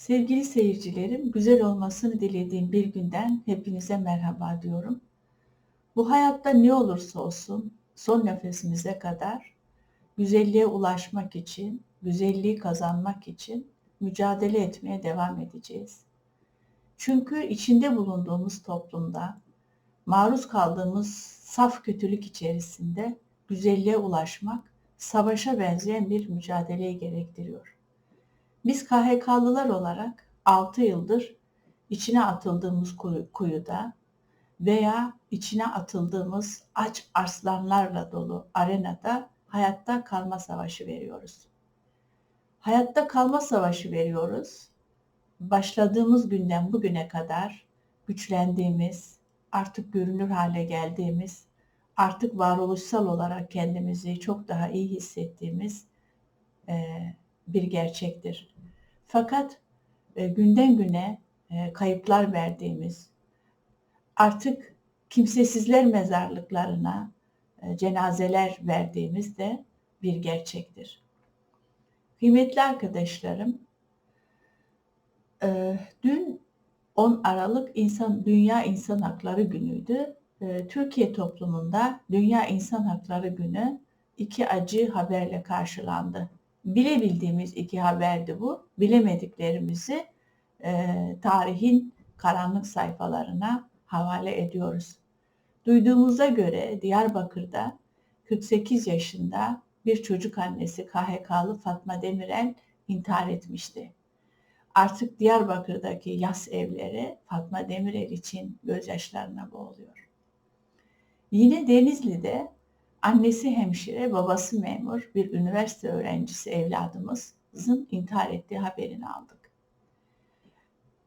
Sevgili seyircilerim, güzel olmasını dilediğim bir günden hepinize merhaba diyorum. Bu hayatta ne olursa olsun son nefesimize kadar güzelliğe ulaşmak için, güzelliği kazanmak için mücadele etmeye devam edeceğiz. Çünkü içinde bulunduğumuz toplumda maruz kaldığımız saf kötülük içerisinde güzelliğe ulaşmak savaşa benzeyen bir mücadeleyi gerektiriyor. Biz KHK'lılar olarak 6 yıldır içine atıldığımız kuyuda veya içine atıldığımız aç arslanlarla dolu arenada hayatta kalma savaşı veriyoruz. Hayatta kalma savaşı veriyoruz. Başladığımız günden bugüne kadar güçlendiğimiz, artık görünür hale geldiğimiz, artık varoluşsal olarak kendimizi çok daha iyi hissettiğimiz bir gerçektir. Fakat e, günden güne e, kayıplar verdiğimiz, artık kimsesizler mezarlıklarına e, cenazeler verdiğimiz de bir gerçektir. Kıymetli arkadaşlarım, e, dün 10 Aralık İnsan Dünya İnsan Hakları Günü'ydü. E, Türkiye toplumunda Dünya İnsan Hakları Günü iki acı haberle karşılandı bilebildiğimiz iki haberdi bu. Bilemediklerimizi e, tarihin karanlık sayfalarına havale ediyoruz. Duyduğumuza göre Diyarbakır'da 48 yaşında bir çocuk annesi KHK'lı Fatma Demirel intihar etmişti. Artık Diyarbakır'daki yas evleri Fatma Demirel için gözyaşlarına boğuluyor. Yine Denizli'de Annesi hemşire, babası memur, bir üniversite öğrencisi evladımızın intihar ettiği haberini aldık.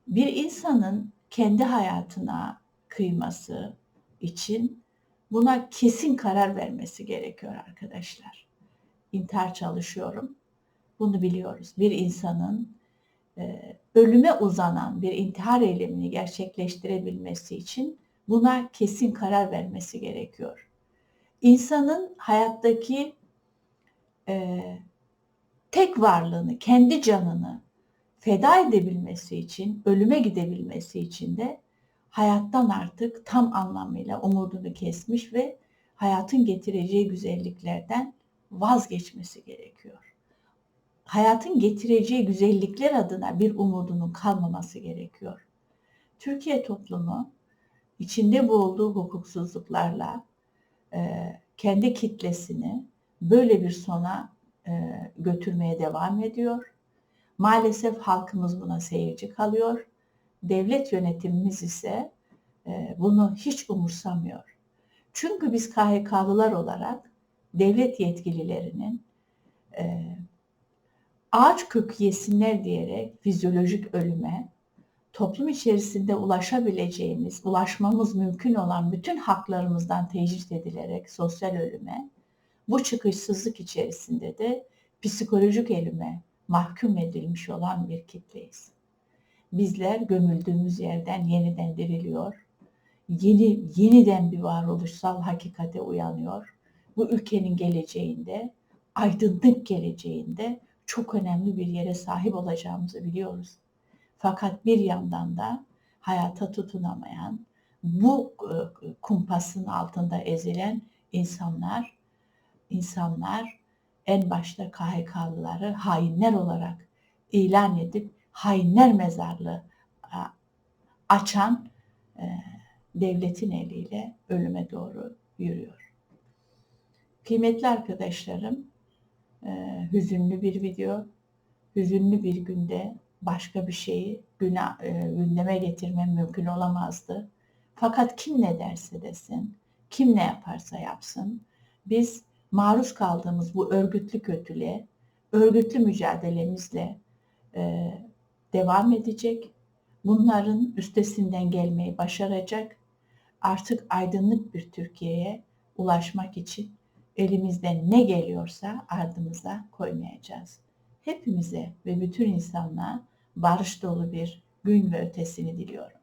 Bir insanın kendi hayatına kıyması için buna kesin karar vermesi gerekiyor arkadaşlar. İntihar çalışıyorum. Bunu biliyoruz. Bir insanın e, ölüme uzanan bir intihar eylemini gerçekleştirebilmesi için buna kesin karar vermesi gerekiyor insanın hayattaki e, tek varlığını, kendi canını feda edebilmesi için, ölüme gidebilmesi için de hayattan artık tam anlamıyla umudunu kesmiş ve hayatın getireceği güzelliklerden vazgeçmesi gerekiyor. Hayatın getireceği güzellikler adına bir umudunun kalmaması gerekiyor. Türkiye toplumu içinde bulunduğu hukuksuzluklarla, kendi kitlesini böyle bir sona e, götürmeye devam ediyor. Maalesef halkımız buna seyirci kalıyor. Devlet yönetimimiz ise e, bunu hiç umursamıyor. Çünkü biz KHK'lılar olarak devlet yetkililerinin ağaç kökü yesinler diyerek fizyolojik ölüme, toplum içerisinde ulaşabileceğimiz, ulaşmamız mümkün olan bütün haklarımızdan tecrit edilerek sosyal ölüme, bu çıkışsızlık içerisinde de psikolojik ölüme mahkum edilmiş olan bir kitleyiz. Bizler gömüldüğümüz yerden yeniden diriliyor, yeni yeniden bir varoluşsal hakikate uyanıyor. Bu ülkenin geleceğinde, aydınlık geleceğinde çok önemli bir yere sahip olacağımızı biliyoruz. Fakat bir yandan da hayata tutunamayan, bu e, kumpasın altında ezilen insanlar, insanlar en başta KHK'lıları hainler olarak ilan edip hainler mezarlığı açan e, devletin eliyle ölüme doğru yürüyor. Kıymetli arkadaşlarım, e, hüzünlü bir video, hüzünlü bir günde başka bir şeyi güne, e, gündeme getirmem mümkün olamazdı. Fakat kim ne derse desin, kim ne yaparsa yapsın, biz maruz kaldığımız bu örgütlü kötülüğe, örgütlü mücadelemizle e, devam edecek. Bunların üstesinden gelmeyi başaracak. Artık aydınlık bir Türkiye'ye ulaşmak için elimizden ne geliyorsa ardımıza koymayacağız. Hepimize ve bütün insanlığa barış dolu bir gün ve ötesini diliyorum.